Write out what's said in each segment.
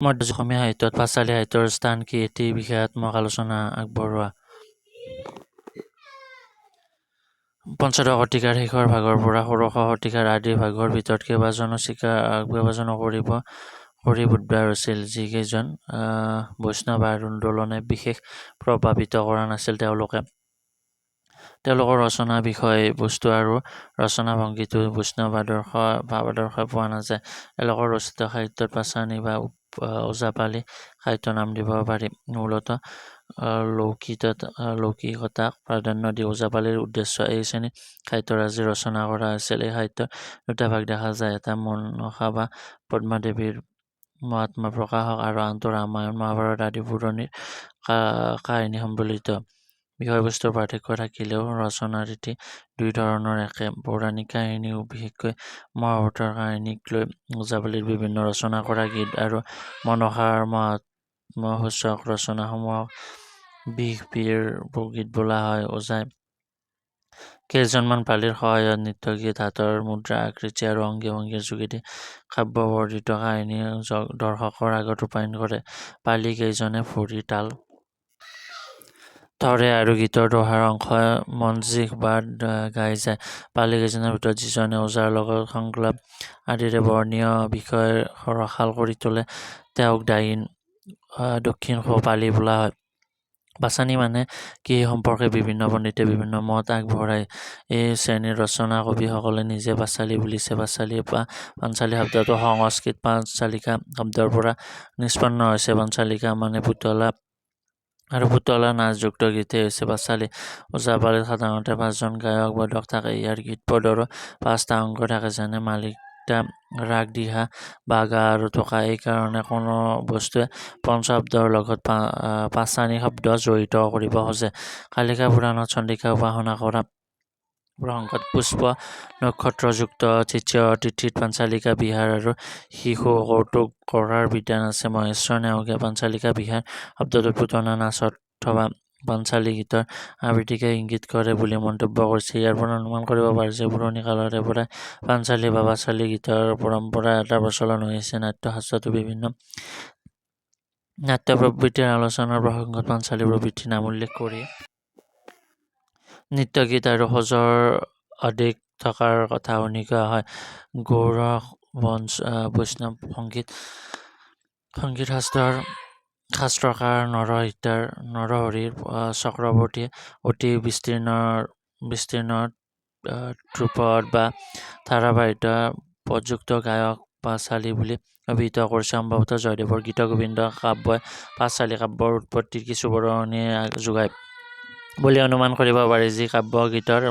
মধ্যযুগীয় অসমীয়া সাহিত্যত পাঁচালী সাহিত্যৰ স্থান কি এটি বিষয়াত্মক আলোচনা আগবঢ়োৱা। পঞ্চদশ শতিকাৰ শেষৰ ভাগৰ পৰা ষোড়শ শতিকাৰ আদিৰ ভাগৰ ভিতৰত কেইবাজনো কবি বুধবাৰ আছিল যিকেইজন বৈষ্ণৱ আন্দোলনে বিশেষ প্ৰভাৱিত কৰা নাছিল তেওঁলোকৰ ৰচনাৰ বিষয় বস্তু আৰু ৰচনাভংগীতো বৈষ্ণৱ ভাৱাদৰ্শই পোৱা নাযায়। এওঁলোকৰ ৰচিত সাহিত্যক পাষাণী বা ওজাপালি সাহিত্য নাম দিব পাৰি। মূলতঃ লৌকিকতাক প্ৰাধান্য দি ওজাপালিৰ উদ্দেশ্যে এই শ্ৰেণীৰ সাহিত্যৰাজি ৰচনা কৰা হৈছিল। এই সাহিত্যৰ দুটা ভাগ দেখা যায় এটা মনসা বা পদ্মাদেৱীৰ মহাত্ম্যপ্ৰকাশক আৰু আনটো ৰামায়ণ মহাভাৰত আদি পুৰণিৰ কাহিনীসম্বলিত। বিষয়বস্তুৰ পাৰ্থক্য থাকিলেও ৰচনাৰীতি দুই ধৰণৰ একে। পৌৰাণিক কাহিনী বিশেষকৈ মহাভাৰতৰ কাহিনীক লৈ ওজাপালিৰ বিভিন্ন ৰচনা কৰা গীত আৰু মনসাৰ মহাত্ম্যসূচক ৰচনাসমূহক বিষবীৰ গীত বোলা হয়। ওজাই কেইজনমান পালিৰ সহায়ত নৃত্যগীত হাতৰ মুদ্ৰা আকৃতি আৰু অংগভংগীৰ যোগেদি কাব্যবৰ্ধিত কাহিনী দৰ্শকৰ আগত ৰূপায়ণ কৰে। পালি কেইজনে ভৰিৰ তাল ধৰে আৰু গীতৰ দোহাৰ অংশ মনজিভাত গাই যায়। পালি কেইজনৰ ভিতৰত যিজনে ওজাৰ লগত সংলাপ আদিৰে বৰ্ণনীয় বিষয় ৰসাল কৰি তোলে তেওঁক দক্ষিণসু পালি বোলা হয়। পাষাণী মানে কি সম্পৰ্কে বিভিন্ন পণ্ডিতে বিভিন্ন মত আগবঢ়ায়। এই শ্ৰেণীৰ ৰচনা কবিসকলে নিজে পাঁচালী বুলিছে। পাঁচালী বা পাঞ্চালী শব্দটো সংস্কৃত পাঞ্চালিকা শব্দৰ পৰা নিষ্পন্ন হৈছে। পাঞ্চালিকা মানে পুতলা আৰু পুতলাৰ নাচযুক্ত গীতেই হৈছে পাঁচালী। ওজাপালিত সাধাৰণতে পাঁচজন গায়ক বাদক থাকে। ইয়াৰ গীত পদৰো পাঁচটা অংগ থাকে যেনে মালিতা ৰাগ দিহা বা গা আৰু টোকা। এই কাৰণে কোনো বস্তুৱে পঞ্চ শব্দৰ লগত পাঁচানী শব্দ জড়িত কৰিব খোজে। কালিকা পুৰাণত চণ্ডিকা উপাসনা কৰা প্ৰসংগত পুষ্য নক্ষত্ৰযুক্ত তৃতীয়া তিথিত পাঞ্চালিকা বিহাৰ আৰু শিশু কৌতুক কৰাৰ বিধান আছে। মহেশ্বৰ নেওগে পাঞ্চালিকা বিহাৰ শব্দটোত পুতনা নাচ অথবা পাঞ্চালী গীতৰ আবৃত্তিকে ইংগিত কৰে বুলি মন্তব্য কৰিছে। ইয়াৰ পৰা অনুমান কৰিব পাৰি যে পুৰণি কালৰে পৰাই পাঞ্চালী বা পাঁচালী গীতৰ পৰম্পৰা এটাৰ প্ৰচলন হৈ আহিছে। নাট্যশাস্ত্ৰতো বিভিন্ন নাট্য প্ৰবৃত্তিৰ আলোচনাৰ প্ৰসংগত পাঞ্চালী প্ৰবৃত্তিৰ নাম উল্লেখ কৰি নৃত্যগীত আৰু ওজৰ অধিক থকাৰ কথা শুনি কোৱা হয়। গৌড় বৈষ্ণৱ সংগীত শাস্ত্ৰকাৰ নৰহৰি চক্ৰৱৰ্তীয়ে অতি বিস্তীৰ্ণ ধ্ৰুপদ বা ধাৰাবাহিকতাৰ প্ৰযুক্ত গায়কক পাঁচালী বুলি অভিহিত কৰিছে। সম্ভৱতঃ জয়দেৱৰ গীতগোবিন্দ কাব্যই পাঁচালী কাব্যৰ উৎপত্তিৰ কিছু বৰঙণি যোগায় বুলি অনুমান কৰিব পাৰি যি কাব্য গীতৰ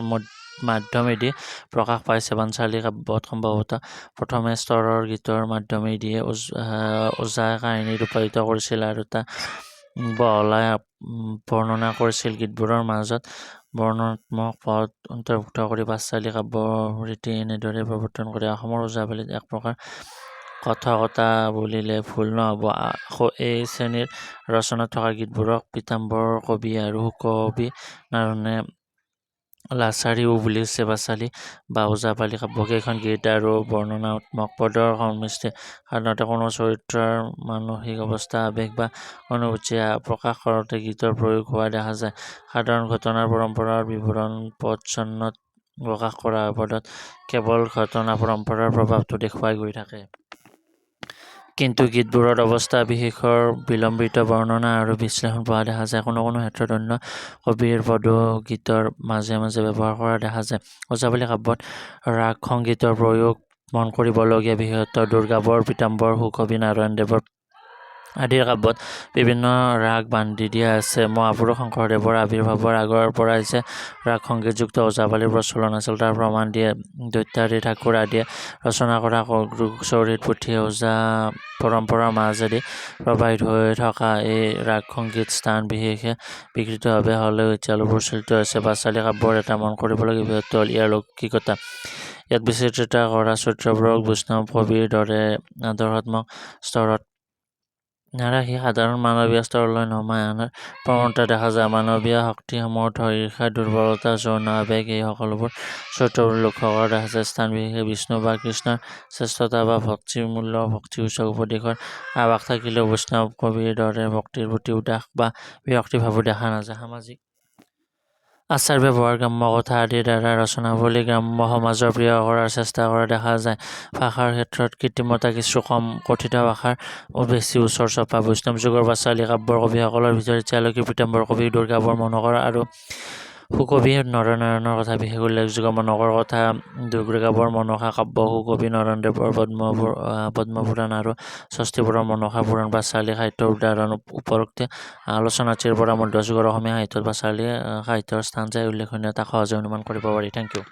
মাধ্যমেদি প্ৰকাশ পাইছে। পাঞ্চালী কাব্যত সম্ভৱতঃ প্ৰথমে স্তৰৰ গীতৰ মাধ্যমেদিয়েই ওজাই কাহিনী ৰূপায়িত কৰিছিল আৰু তাক বহলাই বৰ্ণনা কৰিছিল। গীতবোৰৰ মাজত বৰ্ণনাত্মক পদ অন্তৰ্ভুক্ত কৰি পাঁচালী কাব্যৰীতি এনেদৰেই প্ৰৱৰ্তন কৰে। অসমৰ ওজাপালিত এক প্ৰকাৰ কথকতা বুলিলে ভুল নহ'ব। এই শ্ৰেণীৰ ৰচনাত থকা গীতবোৰক পীতাম্বৰ কবি আৰু শুককবি নাৰায়ণে লাচাৰী ও বুলিছে। পাঁচালী বা ওজাপালি কাব্যকেইখন গীত আৰু বৰ্ণনাত্মক পদৰ সংমিশ্ৰণ। সাধাৰণতে কোনো চৰিত্ৰৰ মানসিক অৱস্থা আবেগ বা অনুভূতি প্ৰকাশ কৰোঁতে গীতৰ প্ৰয়োগ হোৱা দেখা যায়। সাধাৰণ ঘটনাৰ পৰম্পৰাৰ বিৱৰণ পদচ্ছন্নত প্ৰকাশ কৰা হয়। পদত কেৱল ঘটনা পৰম্পৰাৰ প্ৰভাৱটো দেখুৱাই গৈ থাকে। কিন্তু গীতবোৰত অৱস্থা বিশেষৰ বিলম্বিত বৰ্ণনা আৰু বিশ্লেষণ পোৱা দেখা যায়। কোনো কোনো ক্ষেত্ৰত অন্য কবিৰ পদো গীতৰ মাজে মাজে ব্যৱহাৰ কৰা দেখা যায়। ওজাপালি কাব্যত ৰাগ সংগীতৰ প্ৰয়োগত মন কৰিবলগীয়া বিশেষত দুৰ্গাবৰ পীতাম্বৰ শুককবি নাৰায়ণদেৱ আদিৰ কাব্যত বিভিন্ন ৰাগ বান্ধি দিয়া আছে। মহাপুৰুষ শংকৰদেৱৰ আৱিৰ্ভাৱৰ আগৰ পৰাই যে ৰাগ সংগীতযুক্ত ওজাপালিৰ প্ৰচলন আছিল তাৰ প্ৰমাণ দিয়ে দৈতাৰি ঠাকুৰ আদিয়ে ৰচনা কৰা লোকচৰিত পুথিয়ে। ওজা পৰম্পৰাৰ মাজেদি প্ৰবাহিত হৈ থকা এই ৰাগসংগীত স্থান বিশেষে বিকৃতভাৱে হলেও এতিয়াও প্ৰচলিত আছে। পাঁচালী কাব্যৰ এটা মন কৰিবলগীয়া বিশেষত্ব হ'ল ইয়াৰ লৌকিকতা। ইয়াত বিচিত্ৰতা কৰা চৰিত্ৰবোৰক বৈষ্ণৱ কবিৰ দৰে আদৰ্শাত্মক স্তৰত নাৰাখি সাধাৰণ মানৱীয় স্তৰলৈ নমাই অনাৰ প্ৰৱণতা দেখা যায়। মানৱীয় শক্তিসমূহ অৰ্থ, ঈৰ্ষা, দুৰ্বলতা, যৌন আৱেগ এই সকলোবোৰ চৰিত্ৰবোৰ লক্ষ্য কৰা দেখা যায়। স্থান বিশেষে বিষ্ণু বা কৃষ্ণৰ শ্ৰেষ্ঠতা বা ভক্তিমূল্য ভক্তিসূচক উপদেশৰ আভাস থাকিলেও বৈষ্ণৱ কবিৰ দৰে ভক্তিৰ প্ৰতি উদাস বা বিৰক্তিভাৱো দেখা নাযায়। সামাজিক আচাৰ ব্যৱহাৰ গ্ৰাম্য কথা আদিৰ দ্বাৰা ৰচনাৱলী গ্ৰাম্য সমাজৰ প্ৰিয় কৰাৰ চেষ্টা কৰা দেখা যায়। ভাষাৰ ক্ষেত্ৰত কৃত্ৰিমতা কিছু কম, কথিত ভাষাৰ বেছি ওচৰ চপা। বৈষ্ণৱ যুগৰ পাঁচালী কাব্যৰ কবিসকলৰ ভিতৰত ত্যাগী পীতাম্বৰ কবি, দুৰ্গাবৰ মনোহৰ আৰু সুকবি নৰনাৰায়ণৰ কথা বিশেষ উল্লেখযোগ্য। মনোহৰৰ কথা দুৰ্গাবৰ মনসা কাব্য, সুকবি নৰনাৰায়ণদেৱৰ পদ্মপুৰাণ আৰু ষষ্ঠীপুৰৰ মনসা পুৰাণ পাঁচালী সাহিত্যৰ উদাহৰণ। উপৰোক্ত আলোচনাটিৰ পৰা মধ্যযুগৰ অসমীয়া সাহিত্যত পাঁচালী সাহিত্যৰ স্থান যে উল্লেখনীয় তাক সহজে অনুমান কৰিব পাৰি। Thank you.